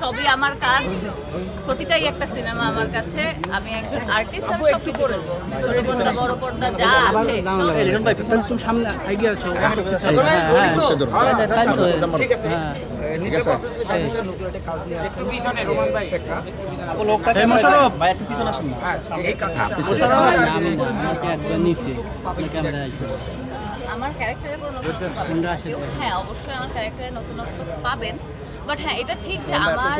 সবই আমার কাজ প্রতিটাই একটা সিনেমা আমার কাছে আমি একজন আর্টিস্ট আমি সব কিছু করব ছোট পর্দা বড় পর্দা যা আছে সামনে এগিয়ে আছো হ্যাঁ, ঠিক আছে এই মোশাররফ আমার ক্যারেক্টারে কোনো নতুনত্ব পাবেন না। হ্যাঁ অবশ্যই আমার ক্যারেক্টারে নতুনত্ব পাবেন। বাট হ্যাঁ এটা ঠিক যে আমার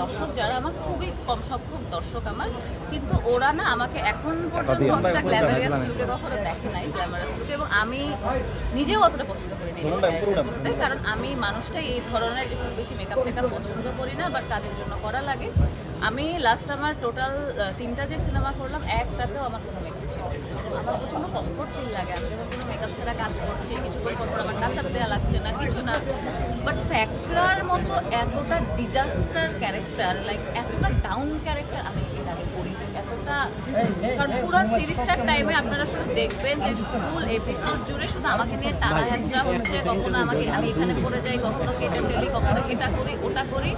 দর্শক যারা আমার খুবই কম সংখ্যক দর্শক আমার কিন্তু ওরা না আমাকে এখন পর্যন্ত অতটা গ্ল্যামারিয়াস লুকে কখনো দেখে নাই গ্ল্যামারাস লুকে এবং আমি নিজেও অতটা পছন্দ করি না কারণ আমি মানুষটাই এই ধরনের যে খুব বেশি মেকআপ টেকআপ পছন্দ করি না বাট কাজের জন্য করা লাগে। আমি লাস্ট আমার টোটাল তিনটা যে সিনেমা করলাম, একটাতেও আমার কোনো মেকআপ ছিল আমার প্রচণ্ড কমফোর্ট ফিল লাগে। আমি যখন কোনো মেকআপ ছাড়া কাজ করছি, কিছুক্ষণ পর পর আমার টাচ দেওয়া লাগছে না, কিছু না। বাট ফ্যাক্টরার মতো এতটা ডিজাস্টার ক্যারেক্টার লাইক এতটা ডাউন ক্যারেক্টার আমি এর আগে করি এতটা, কারণ পুরো সিরিজটার টাইমে আপনারা শুধু দেখবেন যে ফুল এপিসোড জুড়ে শুধু আমাকে নিয়ে টানা হচ্ছে, কখনো আমাকে, আমি এখানে পড়ে যাই, কখনো কেটে ফেলি, কখনো এটা করি, ওটা করি।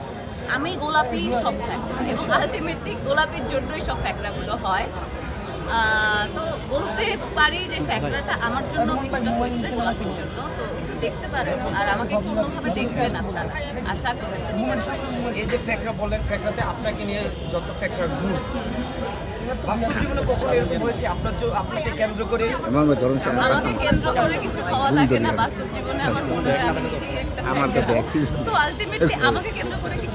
আমি গোলাপি সব ফ্যাক্টরা এবং আলটিমেটলি গোলাপির জন্যই সব ফ্যাক্টরাগুলো হয়। তো বলতে পারি যে ফ্যাক্টরটা আমার জন্য কিছুটা হয়েছে গোলাপির জন্য তো একটু দেখতে পারেন আর আমাকে একটু অন্যভাবে দেখবেন আপনারা। আশা করি এই যে ফ্যাক্টর বললেন ফ্যাক্টরতে আপনাকে নিয়ে যত ফ্যাক্টর গুণ বাস্তব জীবনে কখনো এরকম হয়েছে? আপনার আপনাকে কেন্দ্র করে? আমাকে কেন্দ্র করে কিছু হওয়া লাগে না বাস্তব জীবনে আমার মনে হয় আমি নিজেই একটা তো দেখ আলটিমেটলি আমাকে কেন্দ্র করে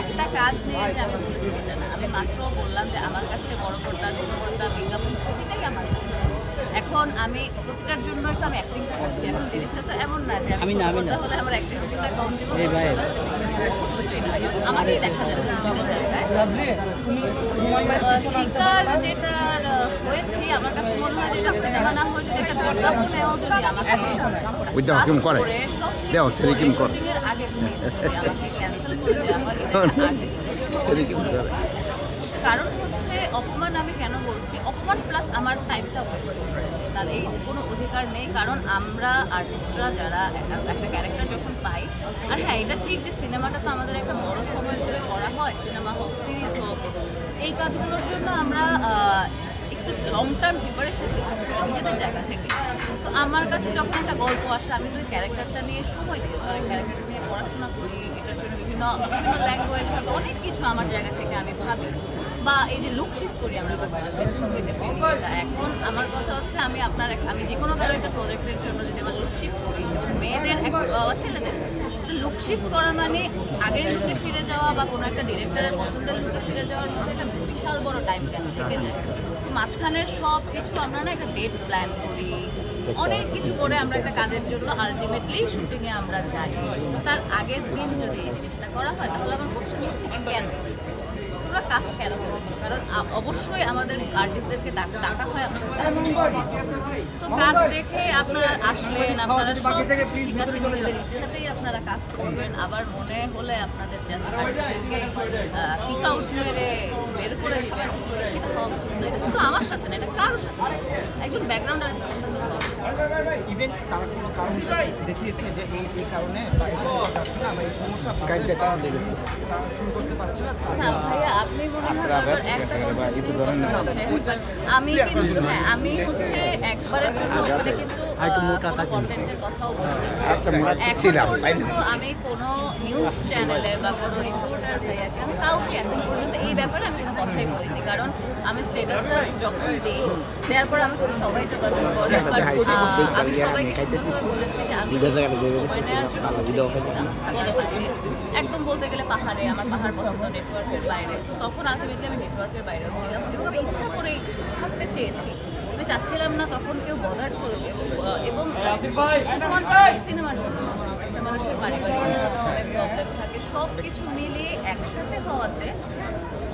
একটা কাজ নিয়ে যে আমি বলেছি এটা না, আমি মাত্র বললাম যে আমার কাছে বড় পর্দা, ছোট পর্দা, বিজ্ঞাপন প্রতিটাই আমার কাছে এখন আমি প্রতিটার জন্য তো আমি অ্যাক্টিংটা করছি এখন জিনিসটা তো এমন না যে আমি ছোট পর্দা হলে আমার অ্যাক্টিং স্কিলটা কম দিব। অবশ্যই না আমাকেই দেখা যাবে প্রতিটা জায়গায় শিকার আহ, হয়েছি আমার কাছে মনে হয় যেটা সিনেমা না হয়ে যদি একটা বিজ্ঞাপনেও যদি আমাকে ওই দাও, কেমন করে? করে সব কিছু দাও, সেরে কেমন করে? শুটিংয়ের আগে যদি আমাকে ক্যান্সেল করে দেওয়া হয় একটা করে? কারণ হচ্ছে অপমান আমি কেন বলছি? অপমান প্লাস আমার টাইমটা ওয়েস্ট করছে তার এই কোনো অধিকার নেই, কারণ আমরা আর্টিস্টরা যারা একটা- ক্যারেক্টার যখন পাই, আর হ্যাঁ এটা ঠিক যে সিনেমাটা তো আমাদের একটা বড় সময় ধরে করা হয় সিনেমা হোক সিরিজ হোক, এই কাজগুলোর জন্য আমরা একটু লং টার্ম প্রিপারেশন নিজেদের জায়গা থেকে। তো আমার কাছে যখন একটা গল্প আসে, আমি তো ওই ক্যারেক্টারটা নিয়ে সময় দিই কারণ ক্যারেক্টারটা নিয়ে পড়াশোনা করি, এটার জন্য বিভিন্ন বিভিন্ন ল্যাঙ্গুয়েজ অনেক কিছু আমার জায়গা থেকে আমি ভাবি। বা এই যে লুক শিফট করি আমরা এখন আমার কথা হচ্ছে, আমি আপনার আমি যে কোনো কারও একটা প্রজেক্টের জন্য যদি আমার লুক শিফট করি এবং মেয়েদের ছেলেদের লুক শিফট করা মানে আগের লুকে ফিরে যাওয়া বা কোনো একটা ডিরেক্টরের পছন্দের লুকে ফিরে যাওয়ার মধ্যে একটা বিশাল বড় টাইম গ্যাপ থেকে যায়। তো মাঝখানের সব কিছু আমরা না একটা ডেট প্ল্যান করি। অনেক কিছু করে আমরা একটা কাজের জন্য আলটিমেটলি শুটিংয়ে আমরা যাই। তার আগের দিন যদি এই জিনিসটা করা হয়, তাহলে আমার কোশ্চেন হচ্ছে কেন? তোমরা কাস্ট কেন করেছ? কারণ অবশ্যই আমাদের আর্টিস্টদেরকে ডাকা হয় আমাদের তো কাজ দেখে আপনারা আসলেন আপনারা সব ঠিক আছে নিজেদের ইচ্ছাতেই আপনারা কাজ করবেন। আবার মনে হলে আপনাদের জাস্ট আর্টিস্টদেরকে কিক আউট মেরে বের করে দিবেন। এটা হওয়া উচিত না। এটা শুধু আমার সাথে না এটা কারোর সাথে একজন ব্যাকগ্রাউন্ড আর্টিস্টের সাথে ইভেন তারা কোনো কারণ দেখিয়েছে যে এই এই কারণে বা এটা হতে পারছে না বা এই সমস্যা কারণ লেগেছে তারা শুরু করতে পারছে না। না ভাইয়া আমি কিন্তু হ্যাঁ আমি হচ্ছে একবারের জন্য কিন্তু কন্টেন্টের কথাও আচ্ছা, তো তাই না? পর্যন্ত আমি কোনো নিউজ চ্যানেলে বা কোনো রিপোর্টার ভাইয়াকে আমি কাউকে এখন পর্যন্ত এই ব্যাপারে আমি কোনো কথাই বলিনি। কারণ আমি স্টেটাসটা যখন দিই দেওয়ার পর আমার সাথে সবাই যোগাযোগ করে আমি সবাইকে খাইতে বলেছি যে আমি সময় নেওয়ার জন্য। একদম বলতে গেলে পাহাড়ে আমার পাহাড় পছন্দ নেটওয়ার্কের বাইরে। সো তখন আলটিমেটলি আমি নেটওয়ার্কের বাইরেও ছিলাম এবং আমি ইচ্ছা করেই থাকতে চেয়েছি। আমি চাচ্ছিলাম না তখন কেউ বদার করে এবং সিনেমার জন্য মানুষের পারিবারিক জন্য অনেক প্রবলেম থাকে। সব কিছু মিলিয়ে একসাথে হওয়াতে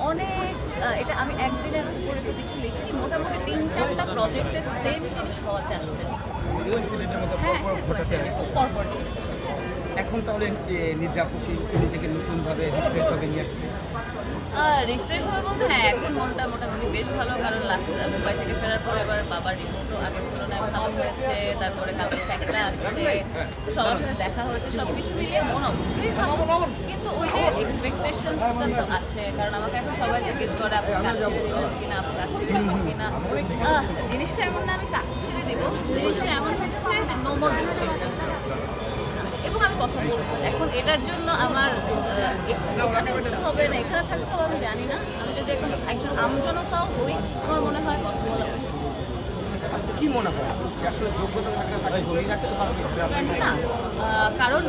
অনেক এটা আমি একদিনের উপরে তো কিছু লিখিনি মোটামুটি তিন চারটা প্রজেক্টে সেম জিনিস হওয়াতে আসলে লিখেছি। কোইন্সিডেন্টের হ্যাঁ পরপর জিনিসটা এখন তাহলে এ, নিদ্রাপু কি নিজেকে নতুনভাবে নিয়ে আসছে। রিফ্রেশ হবে বলতে হ্যাঁ এখন মনটা মোটামুটি বেশ ভালো, কারণ লাস্ট মুম্বাই থেকে ফেরার পর এবার বাবার রিপোর্টও আগের তুলনায় ভালো হয়েছে, তারপরে কালকে একটা আসছে সবার সাথে দেখা হয়েছে সব কিছু মিলিয়ে মন অবশ্যই ভালো। কিন্তু ওই যে এক্সপেকটেশনসটা তো আছে, কারণ আমাকে এখন সবাই জিজ্ঞেস করে, আপনি কাজ ছেড়ে দেবেন কিনা? আপনি কাজ ছেড়ে দেবেন কিনা? জিনিসটা এমন না, আমি কাজ ছেড়ে দেবো। জিনিসটা এমন হচ্ছে যে নো মোর এবং আমি কথা বলব এখন এটার জন্য আমার ওখানে উঠতে হবে না, এখানে থাকতে হবে আমি জানি না। আমি যদি এখন একজন আমজনতাও হই, আমার মনে হয় কথা বলা উচিত। কি মনে হয়? আসলে যোগ্যতা থাকলে তাকে ধরে রাখতে পারবে? না কারণ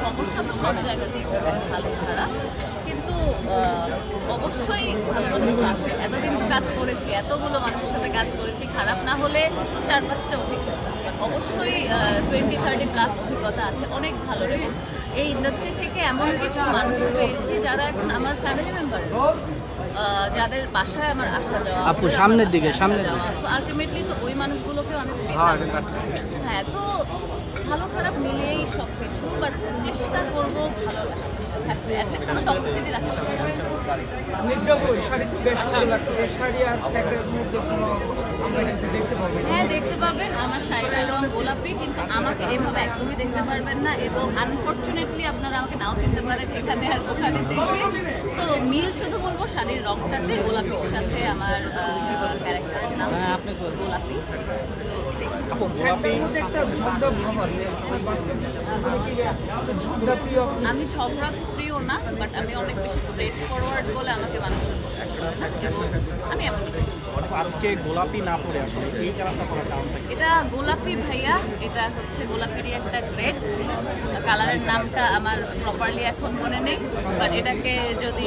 সমস্যা তো সব জায়গাতেই ভালো ছাড়া। কিন্তু অবশ্যই ভালো মানুষ আছে। এতদিন তো কাজ করেছি, এতগুলো মানুষের সাথে কাজ করেছি, খারাপ না হলে চার পাঁচটা অভিজ্ঞতা। অবশ্যই টোয়েন্টি থার্টি প্লাস অভিজ্ঞতা আছে, অনেক ভালো। এবং এই ইন্ডাস্ট্রি থেকে এমন কিছু মানুষ পেয়েছি যারা এখন আমার ফ্যামিলি মেম্বার যাদের বাসায় আমার আসা যাওয়া আপু, সামনের দিকে, সামনের তো আলটিমেটলি তো ওই মানুষগুলোকেও আমি পেতাম হ্যাঁ তো ভালো খারাপ মিলিয়েই সব কিছু বাট চেষ্টা করব ভালো পাবো হ্যাঁ দেখতে পাবেন আমার শাড়িটার রং গোলাপি কিন্তু আমাকে এভাবে একদমই দেখতে পারবেন না এবং আনফর্চুনেটলি আপনারা আমাকে নাও চিনতে পারেন এখানে আর ওখানে দেখে। তো মিল শুধু বলব শাড়ির রংটাতে গোলাপির সাথে আমার ক্যারেক্টারের নাম গোলাপি। তো গোলাপি আমি ঝগড়া প্রিয় না বাট আমি অনেক বেশি স্ট্রেট ফরওয়ার্ড বলে আমাকে মানুষ পছন্দ করে না এবং আমি এমনই আজকে গোলাপি না পরে আসলে এই কালারটা করার কারণটা এটা গোলাপি ভাইয়া এটা হচ্ছে গোলাপিরই একটা গ্রেড কালারের নামটা আমার প্রপারলি এখন মনে নেই বাট এটাকে যদি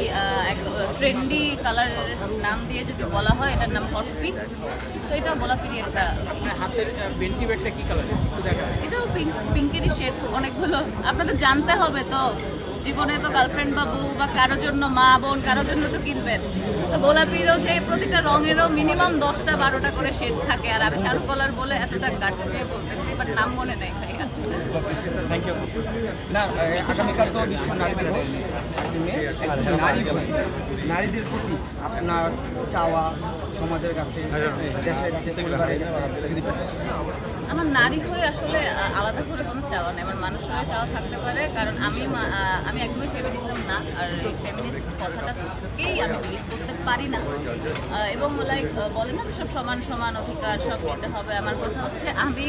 ট্রেন্ডি কালারের নাম দিয়ে যদি বলা হয় এটার নাম হট পিঙ্ক তো এটা গোলাপিরই একটা হাতের বেন্টি ব্যাগটা কি কালার এটাও পিঙ্ক পিঙ্কেরই শেড অনেকগুলো। আপনাদের জানতে হবে তো জীবনে তো গার্লফ্রেন্ড বা বউ বা কারোর জন্য মা বোন কারোর জন্য তো কিনবেন। তো গোলাপিরও যে প্রতিটা রঙেরও মিনিমাম দশটা বারোটা করে শেড থাকে। আর আমি চারু কলার বলে এতটা গাছ দিয়ে বলতেছি। নাম মনে নেই থ্যাংক ইউ না আগামীকাল তো বিশ্ব নারী দিবস। নারী নারীদের প্রতি আপনার চাওয়া সমাজের কাছে, দেশের কাছে, পরিবারের কাছে যদি আমার নারী হয়ে আসলে আলাদা করে কোনো চাওয়া নেই। আমার মানুষ হয়ে চাওয়া থাকতে পারে, কারণ আমি আমি একদমই ফেমিনিজম না, আর এই ফেমিনিস্ট কথাটাকেই আমি বিলিভ করতে পারি না। এবং লাইক বলে না সব সমান সমান অধিকার, সব নিতে হবে। আমার কথা হচ্ছে আমি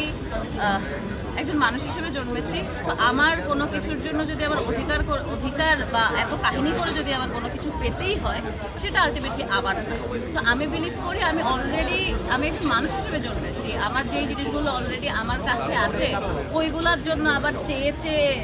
একজন মানুষ হিসেবে জন্মেছি। তো আমার কোনো কিছুর জন্য যদি আমার অধিকার কর- অধিকার বা এত কাহিনী করে যদি আমার কোনো কিছু পেতেই হয়, সেটা আলটিমেটলি আমার না। তো আমি বিলিভ করি, আমি অলরেডি আমি একজন মানুষ হিসেবে জন্মেছি। আমার যেই জিনিসগুলো অলরেডি আমার কাছে আছে, ওইগুলোর জন্য আবার চেয়ে চেয়ে